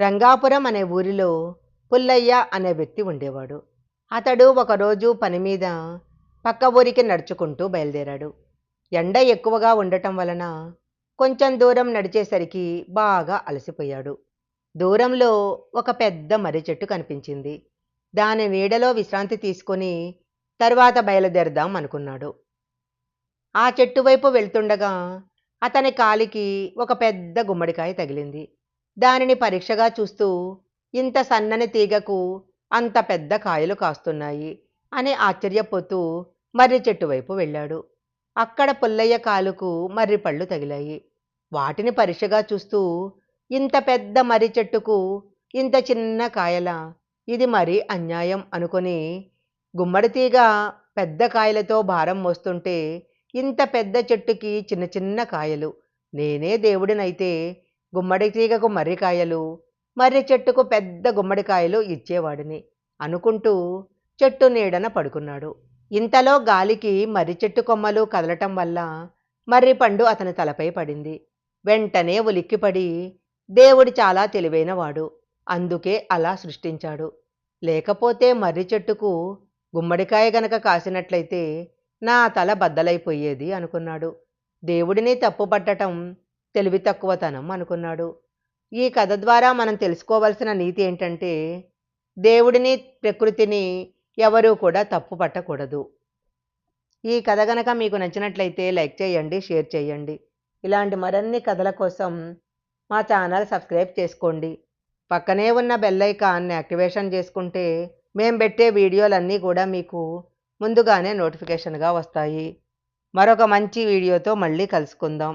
రంగాపురం అనే ఊరిలో పుల్లయ్య అనే వ్యక్తి ఉండేవాడు. అతడు ఒకరోజు పని మీద పక్క ఊరికి నడుచుకుంటూ బయలుదేరాడు. ఎండ ఎక్కువగా ఉండటం వలన కొంచెం దూరం నడిచేసరికి బాగా అలసిపోయాడు. దూరంలో ఒక పెద్ద మర్రి చెట్టు కనిపించింది. దాని నీడలో విశ్రాంతి తీసుకొని తర్వాత బయలుదేరదాం అనుకున్నాడు. ఆ చెట్టు వైపు వెళ్తుండగా అతని కాలికి ఒక పెద్ద గుమ్మడికాయ తగిలింది. దానిని పరీక్షగా చూస్తూ ఇంత సన్నని తీగకు అంత పెద్ద కాయలు కాస్తున్నాయి అని ఆశ్చర్యపోతూ మర్రి చెట్టు వైపు వెళ్ళాడు. అక్కడ పుల్లయ్య కాలుకు మర్రి పళ్ళు తగిలాయి. వాటిని పరీక్షగా చూస్తూ ఇంత పెద్ద మర్రి చెట్టుకు ఇంత చిన్న కాయల? ఇది మరీ అన్యాయం అనుకొని గుమ్మడి తీగ పెద్ద కాయలతో భారం మోస్తుంటే ఇంత పెద్ద చెట్టుకి చిన్న చిన్న కాయలు. నేనే దేవుడినైతే గుమ్మడి తీగకు మర్రికాయలు మర్రి చెట్టుకు పెద్ద గుమ్మడికాయలు ఇచ్చేవాడిని అనుకుంటూ చెట్టు నీడన పడుకున్నాడు. ఇంతలో గాలికి మర్రి చెట్టు కొమ్మలు కదలటం వల్ల మర్రి పండు అతని తలపై పడింది. వెంటనే ఉలిక్కిపడి దేవుడు చాలా తెలివైనవాడు అందుకే అలా సృష్టించాడు. లేకపోతే మర్రి చెట్టుకు గుమ్మడికాయ గనక కాసినట్లయితే నా తల బద్దలైపోయేది అనుకున్నాడు. దేవుడిని తప్పుపట్టటం తెలివి తక్కువతనం అనుకున్నాడు. ఈ కథ ద్వారా మనం తెలుసుకోవాల్సిన నీతి ఏంటంటే దేవుడిని ప్రకృతిని ఎవరూ కూడా తప్పు పట్టకూడదు. ఈ కథ గనక మీకు నచ్చినట్లయితే లైక్ చేయండి షేర్ చేయండి. ఇలాంటి మరిన్ని కథల కోసం మా ఛానల్ సబ్స్క్రైబ్ చేసుకోండి. పక్కనే ఉన్న బెల్ ఐకాన్ని యాక్టివేషన్ చేసుకుంటే మేము పెట్టే వీడియోలన్నీ కూడా మీకు ముందుగానే నోటిఫికేషన్గా వస్తాయి. మరొక మంచి వీడియోతో మళ్ళీ కలుసుకుందాం.